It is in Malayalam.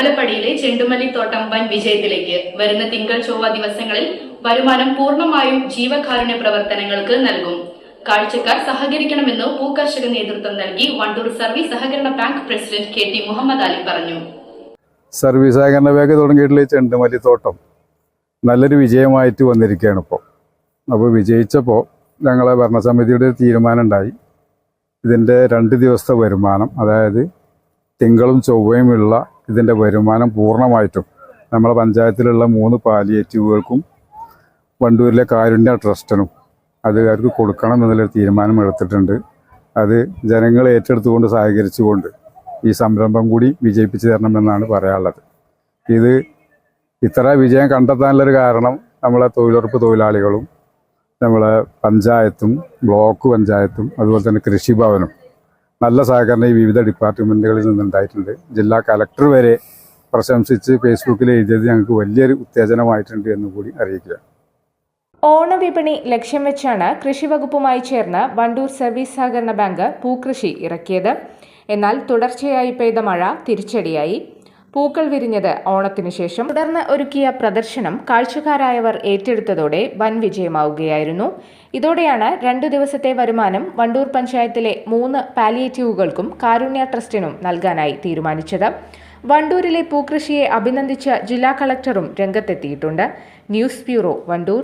അമ്പലപ്പടിയിലെ ചെണ്ടുമല്ലി തോട്ടം വൻ വിജയത്തിലേക്ക് വരുന്ന തിങ്കൾ ചൊവ്വ ദിവസങ്ങളിൽ വരുമാനം പൂർണമായും ജീവകാരുണ്യ പ്രവർത്തനങ്ങൾക്ക് നൽകും. കാഴ്ചക്കാർ സഹകരിക്കണമെന്ന് പൂക്കർഷക നേതൃത്വം നൽകി വണ്ടൂർ സർവീസ് സഹകരണ bank president K T Muhammad Ali പറഞ്ഞു. സർവീസ് സഹകരണ ബാങ്ക് തുടങ്ങിയിട്ടുള്ള ചെണ്ടുമല്ലി തോട്ടം നല്ലൊരു വിജയമായിട്ട് വന്നിരിക്കുകയാണ് ഇപ്പോൾ അപ്പോൾ വിജയിച്ചപ്പോൾ ഞങ്ങളെ ഭരണസമിതിയുടെ ഒരു തീരുമാനം ഉണ്ടായി. ഇതിന്റെ രണ്ട് ദിവസത്തെ വരുമാനം അതായത് തിങ്കളും ചൊവ്വയുമുള്ള ഇതിന്റെ വരുമാനം പൂർണമായിട്ടും. നമ്മളെ പഞ്ചായത്തിലുള്ള മൂന്ന് പാലിയേറ്റീവുകൾക്കും വണ്ടൂരിലെ കാരുണ്യ ട്രസ്റ്റിനും അത് അവർക്ക് കൊടുക്കണം എന്നുള്ളൊരു തീരുമാനം എടുത്തിട്ടുണ്ട്. അത് ജനങ്ങൾ ഏറ്റെടുത്തുകൊണ്ട് സഹകരിച്ചുകൊണ്ട് ഈ സംരംഭം കൂടി വിജയിപ്പിച്ചു തരണമെന്നാണ് പറയാനുള്ളത്. ഇത് ഇത്ര വിജയം കണ്ടെത്താനുള്ളൊരു കാരണം നമ്മളെ തൊഴിലുറപ്പ് തൊഴിലാളികളും നമ്മളെ പഞ്ചായത്തും ബ്ലോക്ക് പഞ്ചായത്തും അതുപോലെ തന്നെ കൃഷിഭവനും നല്ല സഹകരണം ഈ വിവിധ ഡിപ്പാർട്ട്മെന്റുകളിൽ നിന്നുണ്ടായിട്ടുണ്ട്. ജില്ലാ കലക്ടർ വരെ പ്രശംസിച്ച് ഫേസ്ബുക്കിൽ എഴുതിയത് ഞങ്ങൾക്ക് വലിയൊരു ഉത്തേജനമായിട്ടുണ്ട് എന്ന് കൂടി അറിയിക്കുക. ഓണവിപണി ലക്ഷ്യം വെച്ചാണ് കൃഷിവകുപ്പുമായി ചേർന്ന് വണ്ടൂർ സർവീസ് സഹകരണ ബാങ്ക് പൂക്കൃഷി ഇറക്കിയത്. എന്നാൽ തുടർച്ചയായി പെയ്ത മഴ തിരിച്ചടിയായി. പൂക്കൾ വിരിഞ്ഞത് ഓണത്തിനു ശേഷം. തുടർന്ന് ഒരുക്കിയ പ്രദർശനം കാഴ്ചക്കാരായവർ ഏറ്റെടുത്തതോടെ വൻ വിജയമാവുകയായിരുന്നു. ഇതോടെയാണ് രണ്ടു ദിവസത്തെ വരുമാനം വണ്ടൂർ പഞ്ചായത്തിലെ മൂന്ന് പാലിയേറ്റീവുകൾക്കും കാരുണ്യ ട്രസ്റ്റിനും നൽകാനായി തീരുമാനിച്ചത്. വണ്ടൂരിലെ പൂക്കൃഷിയെ അഭിനന്ദിച്ച ജില്ലാ കളക്ടറും രംഗത്തെത്തിയിട്ടുണ്ട്. News bureau Vandoor.